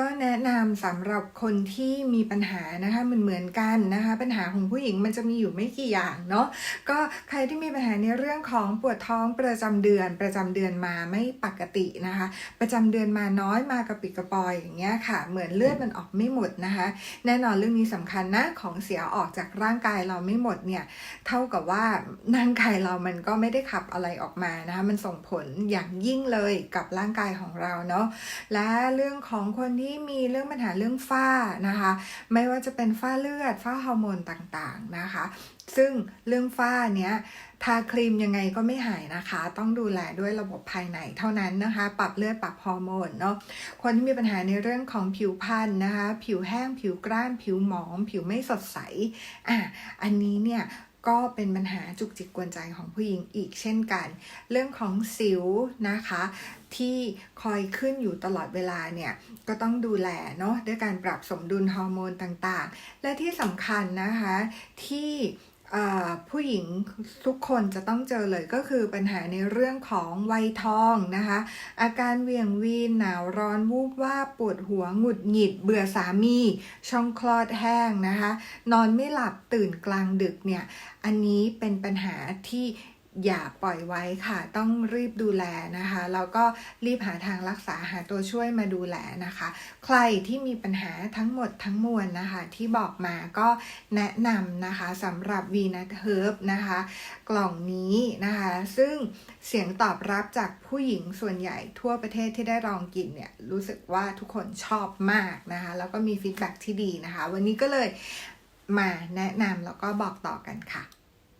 ก็แนะนำสำหรับคนที่มีปัญหานะคะเหมือนเหมือนกันนะคะ ปัญหาของผู้หญิงมันจะมีอยู่ไม่กี่อย่างเนาะก็ใครที่มีปัญหาในเรื่องของปวดท้องประจำเดือนประจำเดือนมาไม่ปกตินะคะ ประจำเดือนมาน้อยมากระปิดกระปอยอย่างเงี้ยค่ะ เหมือนเลือดมันออกไม่หมดนะคะ แน่นอนเรื่องนี้สำคัญนะของเสียออกจากร่างกายเราไม่หมดเนี่ยเท่ากับว่าร่างกายเรามันก็ไม่ได้ขับอะไรออกมานะคะมันส่งผลอย่างยิ่งเลยกับร่างกายของเราเนาะและเรื่องของคนที่ที่มีเรื่องปัญหาเรื่องฝ้านะคะ ไม่ว่าจะเป็นฝ้าเลือด ฝ้าฮอร์โมนต่างๆนะคะ ซึ่งเรื่องฝ้าเนี้ยทาครีมยังไงก็ไม่หายนะคะ ต้องดูแลด้วยระบบภายในเท่านั้นนะคะ ปรับเลือดปรับฮอร์โมนเนาะ คนที่มีปัญหาในเรื่องของผิวพรรณนะคะ ผิวแห้ง ผิวกร้าน ผิวหมอง ผิวไม่สดใส อะ อันนี้เนี่ย ก็เป็นปัญหาจุกจิกกวนใจของผู้หญิงอีกเช่นกัน เรื่องของสิวนะคะ ที่คอยขึ้นอยู่ตลอดเวลาเนี่ย ก็ต้องดูแลเนาะด้วยการปรับสมดุลฮอร์โมนต่างๆ และที่สำคัญนะคะที่ ผู้หญิงทุกคนจะต้องเจอเลยก็คือปัญหาในเรื่องของวัยทองนะคะ อาการเวียงวีนหนาวร้อนวูบว่าปวดหัวหงุดหงิด เบื่อสามี ช่องคลอดแห้งนะคะ นอนไม่หลับตื่นกลางดึกเนี่ย อันนี้เป็นปัญหาที่ อย่าปล่อยไว้ค่ะ ต้องรีบดูแลนะคะแล้วก็รีบหาทางรักษาหาตัวช่วยมาดูแลนะคะ ใครที่มีปัญหาทั้งหมดทั้งมวลนะคะ ที่บอกมาก็แนะนำนะคะสำหรับ v n u t Herb นะคะ กล่องนี้นะคะ ซึ่งเสียงตอบรับจากผู้หญิงส่วนใหญ่ทั่วประเทศที่ได้ลองกินเนี่ย รู้สึกว่าทุกคนชอบมากนะคะ แล้วก็มีฟีดแบ็กที่ดีนะคะ วันนี้ก็เลยมาแนะนำแล้วก็บอกต่อกันค่ะ